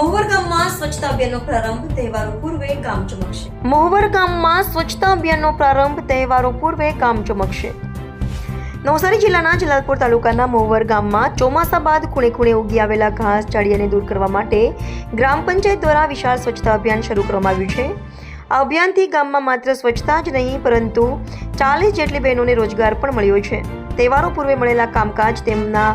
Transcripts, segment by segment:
મહુવર ગામમાં સ્વચ્છતા અભિયાનનો પ્રારંભ તહેવારો પૂર્વે કામ ચમકશે. મોહવર ગામમાં સ્વચ્છતા અભિયાનનો પ્રારંભ તહેવારો પૂર્વે કામ ચમકશે. નવસારી જિલ્લાના જલાલપુર તાલુકાના મોહવર ગામમાં ચોમાસા બાદ ખૂણે ખૂણે ઉગી આવેલા ઘાસ ચાળિયાને દૂર કરવા માટે ગ્રામ પંચાયત દ્વારા વિશાળ સ્વચ્છતા અભિયાન શરૂ કરવામાં આવ્યું છે. આ અભિયાનથી ગામમાં માત્ર સ્વચ્છતા જ નહીં, પરંતુ ચાલીસ જેટલી બહેનોને રોજગાર પણ મળ્યો છે. તહેવારો પૂર્વે મળેલા કામકાજ તેમના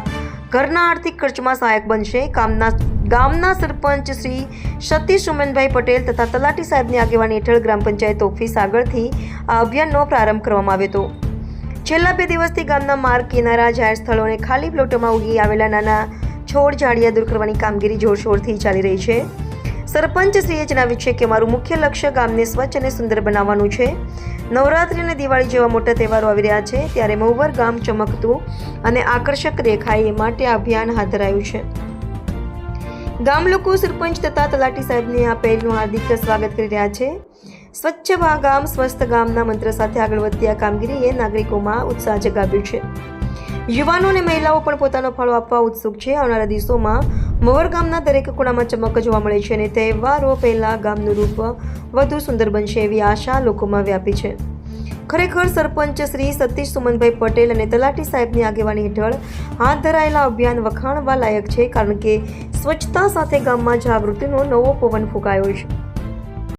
ઘરના આર્થિક ખર્ચમાં સહાયક બનશે. કામના ગામના સરપંચ શ્રી સતીશ ઉમેનભાઈ પટેલ તથા તલાટી સાહેબની આગેવાની હેઠળ ગ્રામ પંચાયત ઓફિસ આગળથી આ અભિયાનનો પ્રારંભ કરવામાં આવ્યો હતો. છેલ્લા બે દિવસથી ગામના માર્ગ, કિનારા, જાહેર સ્થળો અને ખાલી પ્લોટોમાં ઉગી આવેલા નાના છોડ, ઝાડિયા દૂર કરવાની કામગીરી જોરશોરથી ચાલી રહી છે. સરપંચ શ્રીએ જણાવ્યું છે કે મારું મુખ્ય લક્ષ્ય ગામને સ્વચ્છ અને સુંદર બનાવવાનું છે. નવરાત્રિ અને દિવાળી જેવા મોટા તહેવારો આવી રહ્યા છે, ત્યારે મહુવર ગામ ચમકતું અને આકર્ષક દેખાય એ માટે અભિયાન હાથ ધરાયું છે. ગામ લોકો સરપંચ તથા તલાટી સાહેબની આ પહેલનું હાર્દિક સ્વાગત કરી રહ્યા છે. સ્વચ્છ ગામ, સ્વસ્થ ગામના મંત્ર સાથે આગળ વધતી આ કામગીરીએ નાગરિકોમાં ઉત્સાહ જગાવ્યો છે. યુવાનો અને મહિલાઓ પણ પોતાનો ફાળો આપવા ઉત્સુક છે. આવનારા દિવસોમાં મોવર ગામના દરેક ખૂણામાં ચમક જોવા મળે છે અને તહેવારો પહેલાં ગામનું રૂપ વધુ સુંદર બનશે એવી આશા લોકોમાં વ્યાપી છે. ખરેખર સરપંચ શ્રી સતીશ સુમનભાઈ પટેલ અને તલાટી સાહેબની આગેવાની હેઠળ હાથ ધરાયેલા અભિયાન વખાણવા લાયક છે, કારણ કે સ્વચ્છતા સાથે ગામમાં જાગૃતિનો નવો પવન ફૂંકાયો છે.